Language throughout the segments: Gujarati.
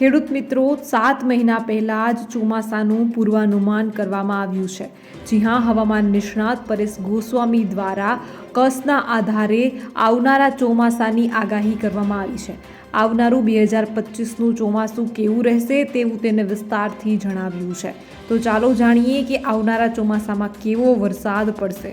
ખેડૂત મિત્રો, સાત મહિના પહેલાં જ ચોમાસાનું પૂર્વાનુમાન કરવામાં આવ્યું છે. જી હા, હવામાન નિષ્ણાત પરેશ ગોસ્વામી દ્વારા કસના આધારે આવનારા ચોમાસાની આગાહી કરવામાં આવી છે. આવનારું બે હજાર પચીસનું ચોમાસું કેવું રહેશે તેવું તેને વિસ્તારથી જણાવ્યું છે. તો ચાલો જાણીએ કે આવનારા ચોમાસામાં કેવો વરસાદ પડશે.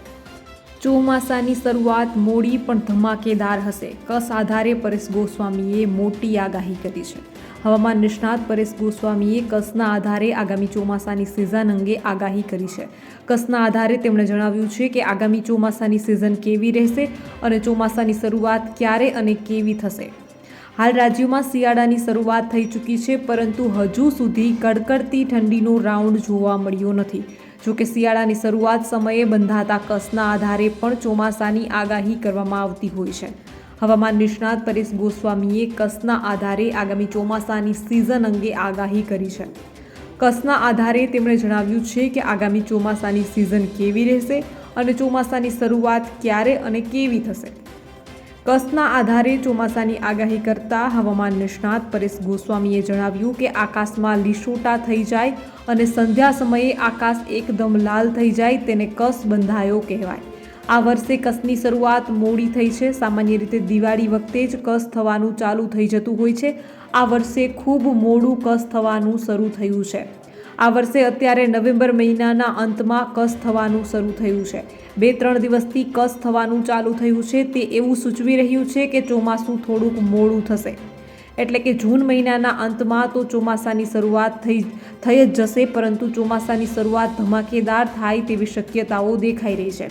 ચોમાસાની શરૂઆત મોડી પણ ધમાકેદાર હશે. કસ આધારે પરેશ ગોસ્વામીએ મોટી આગાહી કરી છે. હવામાન નિષ્ણાત પરેશ ગોસ્વામીએ કસના આધારે આગામી ચોમાસાની સિઝન અંગે આગાહી કરી છે. કસના આધારે તેમણે જણાવ્યું છે કે આગામી ચોમાસાની સિઝન કેવી રહેશે અને ચોમાસાની શરૂઆત ક્યારે અને કેવી થશે. હાલ રાજ્યમાં શિયાળાની શરૂઆત થઈ ચૂકી છે, પરંતુ હજુ સુધી કડકડતી ઠંડીનો રાઉન્ડ જોવા મળ્યો નથી. જોકે શિયાળાની શરૂઆત સમયે બંધાતા કસના આધારે પણ ચોમાસાની આગાહી કરવામાં આવતી હોય છે. હવામાન નિષ્ણાત પરેશ ગોસ્વામીએ કસના આધારે આગામી ચોમાસાની સિઝન અંગે આગાહી કરી છે. કસના આધારે તેમણે જણાવ્યું છે કે આગામી ચોમાસાની સિઝન કેવી રહેશે અને ચોમાસાની શરૂઆત ક્યારે અને કેવી થશે. કસના આધારે ચોમાસાની આગાહી કરતા હવામાન નિષ્ણાત પરેશ ગોસ્વામીએ જણાવ્યું કે આકાશમાં લીસોટા થઈ જાય અને સંધ્યા સમયે આકાશ એકદમ લાલ થઈ જાય તેને કસ બંધાયો કહેવાય. આ વર્ષે કસની શરૂઆત મોડી થઈ છે. સામાન્ય રીતે દિવાળી વખતે જ કસ થવાનું ચાલુ થઈ જતું હોય છે. આ વર્ષે ખૂબ મોડું કસ થવાનું શરૂ થયું છે. આ વર્ષે અત્યારે નવેમ્બર મહિનાના અંતમાં કસ થવાનું શરૂ થયું છે. બે ત્રણ દિવસથી કસ થવાનું ચાલુ થયું છે તે એવું સૂચવી રહ્યું છે કે ચોમાસું થોડુંક મોડું થશે. એટલે કે જૂન મહિનાના અંતમાં તો ચોમાસાની શરૂઆત થઈ થઈ જ જશે, પરંતુ ચોમાસાની શરૂઆત ધમાકેદાર થાય તેવી શક્યતાઓ દેખાઈ રહી છે.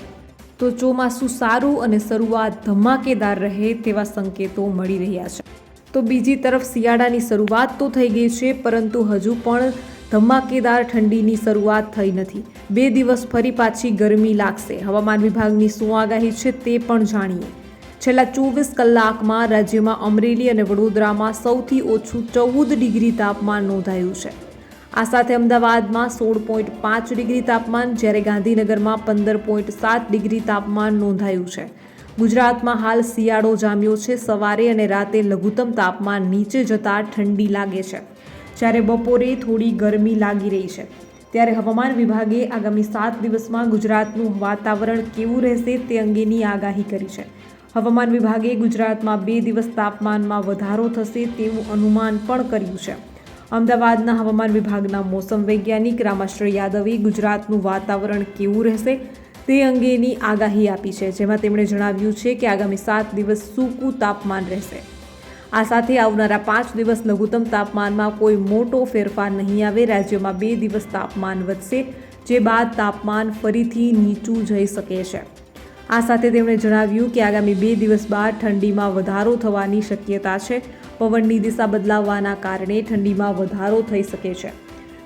તો ચોમાસું સારું અને શરૂઆત ધમાકેદાર રહે તેવા સંકેતો મળી રહ્યા છે. તો બીજી તરફ શિયાળાની શરૂઆત તો થઈ ગઈ છે, પરંતુ હજુ પણ ધમાકેદાર ઠંડીની શરૂઆત થઈ નથી. બે દિવસ ફરી પાછી ગરમી લાગશે. હવામાન વિભાગની શું આગાહી છે તે પણ જાણીએ. છેલ્લા ચોવીસ કલાકમાં રાજ્યમાં અમરેલી અને વડોદરામાં સૌથી ઓછું ચૌદ ડિગ્રી તાપમાન નોંધાયું છે. આ સાથે અમદાવાદમાં સોળ પોઈન્ટ પાંચ ડિગ્રી તાપમાન, જ્યારે ગાંધીનગરમાં પંદર પોઈન્ટ સાત ડિગ્રી તાપમાન નોંધાયું છે. ગુજરાતમાં હાલ શિયાળો જામ્યો છે. સવારે અને રાતે લઘુત્તમ તાપમાન નીચે જતાં ઠંડી લાગે છે. જ્યારે બપોરે થોડી ગરમી લાગી રહી છે. ત્યારે હવામાન વિભાગે આગામી સાત દિવસમાં ગુજરાતનું વાતાવરણ કેવું રહેશે તે અંગેની આગાહી કરી છે. હવામાન વિભાગે ગુજરાતમાં બે દિવસ તાપમાનમાં વધારો થશે તેવું અનુમાન પણ કર્યું છે. અમદાવાદના હવામાન વિભાગના મોસમ વૈજ્ઞાનિક રામાશ્રય યાદવે ગુજરાતનું વાતાવરણ કેવું રહેશે તે અંગેની આગાહી આપી છે, જેમાં તેમણે જણાવ્યું છે કે આગામી સાત દિવસ સૂકું તાપમાન રહેશે. આ સાથે આવનારા પાંચ દિવસ લઘુત્તમ તાપમાનમાં કોઈ મોટો ફેરફાર નહીં આવે. રાજ્યમાં બે દિવસ તાપમાન વધશે, જે બાદ તાપમાન ફરીથી નીચું જઈ શકે છે. આ સાથે તેમણે જણાવ્યું કે આગામી બે દિવસ બાદ ઠંડીમાં વધારો થવાની શક્યતા છે. પવનની દિશા બદલાવવાના કારણે ઠંડીમાં વધારો થઈ શકે છે.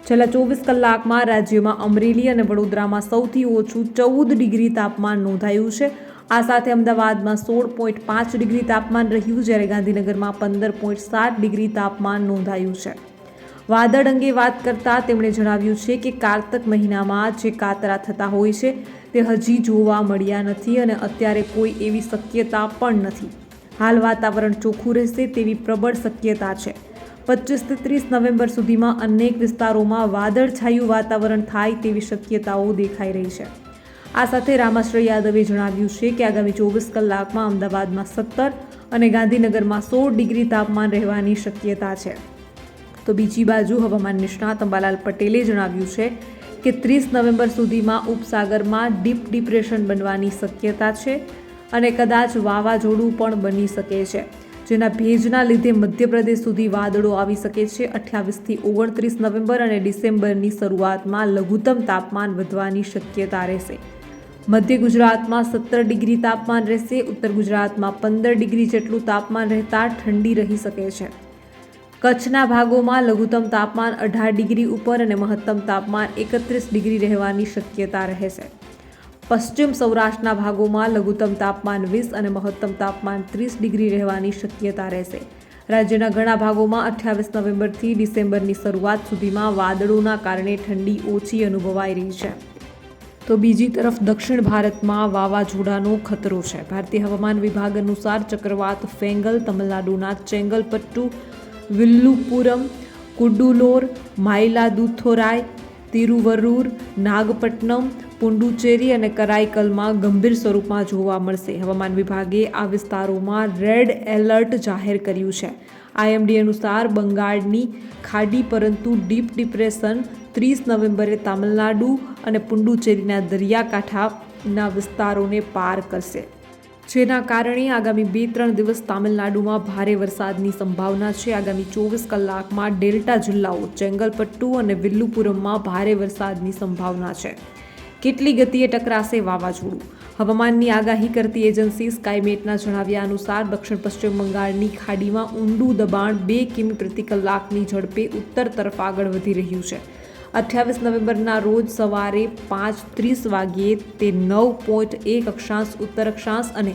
છેલ્લા ચોવીસ કલાકમાં રાજ્યમાં અમરેલી અને વડોદરામાં સૌથી ઓછું ચૌદ ડિગ્રી તાપમાન નોંધાયું છે. આ સાથે અમદાવાદમાં સોળ પોઈન્ટ પાંચ ડિગ્રી તાપમાન રહ્યું, જ્યારે ગાંધીનગરમાં પંદર પોઈન્ટ સાત ડિગ્રી તાપમાન નોંધાયું છે. વાદળ અંગે વાત કરતાં તેમણે જણાવ્યું છે કે કારતક મહિનામાં જે કાતરા થતા હોય છે, તે હજી જોવા મળ્યા નથી અને અત્યારે કોઈ એવી શક્યતા પણ નથી. હાલ વાતાવરણ ચોખ્ખું રહેશે તેવી પ્રબળ શક્યતા છે. પચીસથી ત્રીસ નવેમ્બર સુધીમાં અનેક વિસ્તારોમાં વાદળછાયું વાતાવરણ થાય તેવી શક્યતાઓ દેખાઈ રહી છે. આ સાથે રામાશ્રય યાદવે જણાવ્યું છે કે આગામી ચોવીસ કલાકમાં અમદાવાદમાં સત્તર અને ગાંધીનગરમાં સોળ ડિગ્રી તાપમાન રહેવાની શક્યતા છે. તો બીજી બાજુ હવામાન નિષ્ણાત અંબાલાલ પટેલે જણાવ્યું છે કે ત્રીસ નવેમ્બર સુધીમાં ઉપસાગરમાં ડીપ ડિપ્રેશન બનવાની શક્યતા છે અને કદાચ વાવાઝોડું પણ બની શકે છે, જેના ભેજના લીધે મધ્યપ્રદેશ સુધી વાદળો આવી શકે છે. અઠ્યાવીસથી ઓગણત્રીસ નવેમ્બર અને ડિસેમ્બરની શરૂઆતમાં લઘુત્તમ તાપમાન વધવાની શક્યતા રહેશે. મધ્ય ગુજરાતમાં સત્તર ડિગ્રી તાપમાન રહેશે, ઉત્તર ગુજરાતમાં પંદર ડિગ્રી જેટલું તાપમાન રહેતા ઠંડી રહી શકે છે. કચ્છના ભાગોમાં લઘુત્તમ તાપમાન અઢાર ડિગ્રી ઉપર અને મહત્તમ તાપમાન એકત્રીસ ડિગ્રી રહેવાની શક્યતા રહેશે પશ્ચિમ સૌરાષ્ટ્રના ભાગોમાં લઘુત્તમ તાપમાન વીસ અને મહત્તમ તાપમાન ત્રીસ ડિગ્રી રહેવાની શક્યતા રહેશે. રાજ્યના ઘણા ભાગોમાં અઠ્યાવીસ નવેમ્બરથી ડિસેમ્બરની શરૂઆત સુધીમાં વાદળોના કારણે ઠંડી ઓછી અનુભવાઈ રહી છે. તો બીજી તરફ દક્ષિણ ભારતમાં વાવાઝોડાનો ખતરો છે. ભારતીય હવામાન વિભાગ અનુસાર ચક્રવાત, ફેંગલ, તમિલનાડુના ચેંગલપટ્ટુ, વિલ્લુપુરમ, કુડુલોર માયલાદુથોરાય તિરુવરૂર, નાગપટ્ટનમ, પુંડુચેરી અને કરાઈકલમાં ગંભીર સ્વરૂપમાં જોવા મળશે. હવામાન વિભાગે આ વિસ્તારોમાં રેડ એલર્ટ જાહેર કર્યું છે. આઈએમડી અનુસાર બંગાળની ખાડી, પરંતુ ડીપ ડિપ્રેશન ત્રીસ નવેમ્બરે તમિલનાડુ અને પુંડુચેરીના દરિયાકાંઠાના વિસ્તારોને પાર કરશે. જેના કારણે આગામી બે ત્રણ દિવસ તામિલનાડુમાં ભારે વરસાદની સંભાવના છે. આગામી ચોવીસ કલાકમાં ડેલ્ટા જિલ્લાઓ ચેંગલપટ્ટુ અને વિલ્લુપુરમમાં ભારે વરસાદની સંભાવના છે. કેટલી ગતિએ ટકરાશે વાવાઝોડું? હવામાનની આગાહી કરતી એજન્સી સ્કાયમેટના જણાવ્યા અનુસાર દક્ષિણ પશ્ચિમ બંગાળની ખાડીમાં ઊંડું દબાણ બે કિમી પ્રતિ કલાકની ઝડપે ઉત્તર તરફ આગળ વધી રહ્યું છે. અઠ્યાવીસ નવેમ્બરના રોજ સવારે પાંચ ત્રીસ વાગ્યે તે નવ પોઈન્ટ એક અક્ષાંશ ઉત્તર અક્ષાંશ અને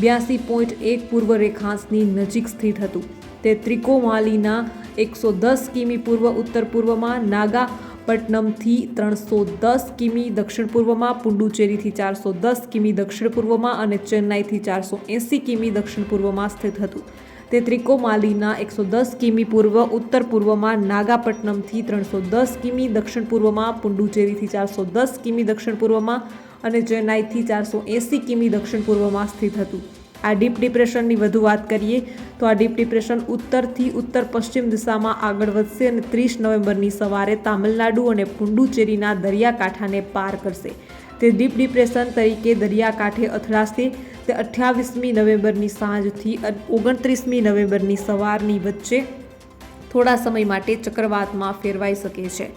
બ્યાસી પોઈન્ટ એક પૂર્વ રેખાંશની નજીક સ્થિત હતું. તે ત્રિકોમાલીના એકસો દસ કિમી પૂર્વ ઉત્તર પૂર્વમાં, નાગાપટ્ટનમથી ત્રણસો દસ કિમી દક્ષિણ પૂર્વમાં, પુડુચેરીથી ચારસો દસ કિમી દક્ષિણ પૂર્વમાં અને ચેન્નાઈથી ચારસો એંસી કિમી દક્ષિણ પૂર્વમાં સ્થિત હતું. તે ત્રિકોમાલીના એકસો દસ કિમી પૂર્વ, ઉત્તર પૂર્વમાં નાગાપટ્ટનમથી ત્રણસો દસ કિમી, દક્ષિણ પૂર્વમાં પુંડુચેરીથી ચારસો દસ કિમી, દક્ષિણ પૂર્વમાં અને ચેન્નાઈથી ચારસો એંસી કિમી, દક્ષિણ પૂર્વમાં સ્થિત હતું. આ ડીપ ડિપ્રેશનની વધુ વાત કરીએ, તો આ ડીપ ડિપ્રેશન ઉત્તરથી ઉત્તર પશ્ચિમ દિશામાં આગળ વધશે અને ત્રીસ નવેમ્બરની સવારે તામિલનાડુ અને પુંડુચેરીના દરિયાકાંઠાને પાર કરશે. તે ડીપ ડિપ્રેશન તરીકે દરિયાકાંઠે અથડાશે. તે અઠ્યાવીસમી નવેમ્બરની સાંજથી ઓગણત્રીસમી નવેમ્બરની સવારની વચ્ચે થોડા સમય માટે ચક્રવાતમાં ફેરવાઈ શકે છે.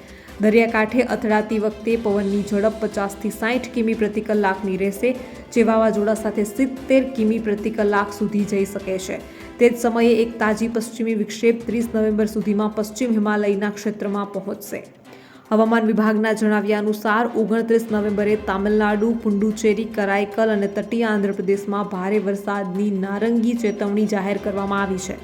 દરિયાકાંઠે અથડાતી વખતે પવનની ઝડપ પચાસથી સાઠ કિમી પ્રતિ કલાકની રહેશે, જે વાવાઝોડા સાથે સિત્તેર કિમી પ્રતિ કલાક સુધી જઈ શકે છે. તે જ સમયે એક તાજી પશ્ચિમી વિક્ષેપ ત્રીસ નવેમ્બર સુધીમાં પશ્ચિમ હિમાલયના ક્ષેત્રમાં પહોંચશે. હવામાન વિભાગના જણાવ્યા અનુસાર ઓગણત્રીસ નવેમ્બરે તામિલનાડુ, પુંડુચેરી કરાઈકલ અને તટીય આંધ્રપ્રદેશમાં ભારે વરસાદની નારંગી ચેતવણી જાહેર કરવામાં આવી છે.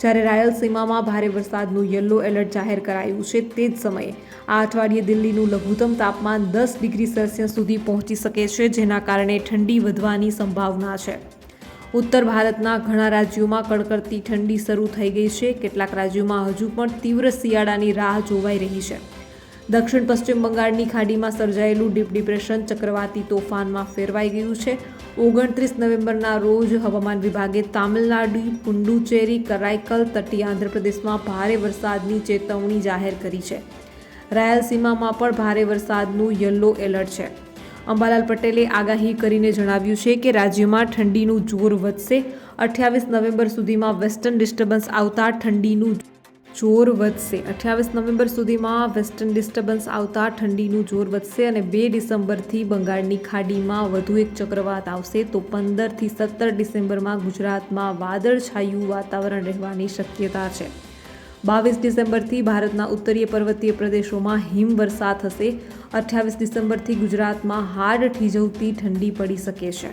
જ્યારે રાયલસીમામાં ભારે વરસાદનું યલો એલર્ટ જાહેર કરાયું છે તે જ સમયે આ અઠવાડિયે દિલ્હીનું લઘુત્તમ તાપમાન દસ ડિગ્રી સેલ્સિયસ સુધી પહોંચી શકે છે, જેના કારણે ઠંડી વધવાની સંભાવના છે. ઉત્તર ભારતના ઘણા રાજ્યોમાં કડકડતી ઠંડી શરૂ થઈ ગઈ છે. કેટલાક રાજ્યોમાં હજુ પણ તીવ્ર શિયાળાની રાહ જોવાઈ રહી છે. દક્ષિણ પશ્ચિમ બંગાળની ખાડીમાં સર્જાયેલું ડીપ ડિપ્રેશન ચક્રવાતી તોફાનમાં ફેરવાઈ ગયું છે. ઓગણત્રીસ નવેમ્બરના રોજ હવામાન વિભાગે તામિલનાડુ, પુંડુચેરી, કરાઈકલ તટીય આંધ્રપ્રદેશમાં ભારે વરસાદની ચેતવણી જાહેર કરી છે. રાયલસીમામાં પણ ભારે વરસાદનું યલો એલર્ટ છે. અંબાલાલ પટેલે આગાહી કરીને જણાવ્યું છે કે રાજ્યમાં ઠંડીનું જોર વધશે. અઠ્યાવીસ નવેમ્બર સુધીમાં વેસ્ટર્ન ડિસ્ટર્બન્સ આવતા ઠંડીનું જોર વધશે. અઠ્યાવીસ નવેમ્બર સુધીમાં વેસ્ટર્ન ડિસ્ટર્બન્સ આવતા ઠંડીનું જોર વધશે અને બે ડિસેમ્બરથી બંગાળની ખાડીમાં વધુ એક ચક્રવાત આવશે. તો પંદરથી સત્તર ડિસેમ્બરમાં ગુજરાતમાં વાદળછાયું વાતાવરણ રહેવાની શક્યતા છે. બાવીસ ડિસેમ્બરથી ભારતના ઉત્તરીય પર્વતીય પ્રદેશોમાં હિમવર્ષા થશે. અઠ્યાવીસ ડિસેમ્બરથી ગુજરાતમાં હાડ થીજવતી ઠંડી પડી શકે છે.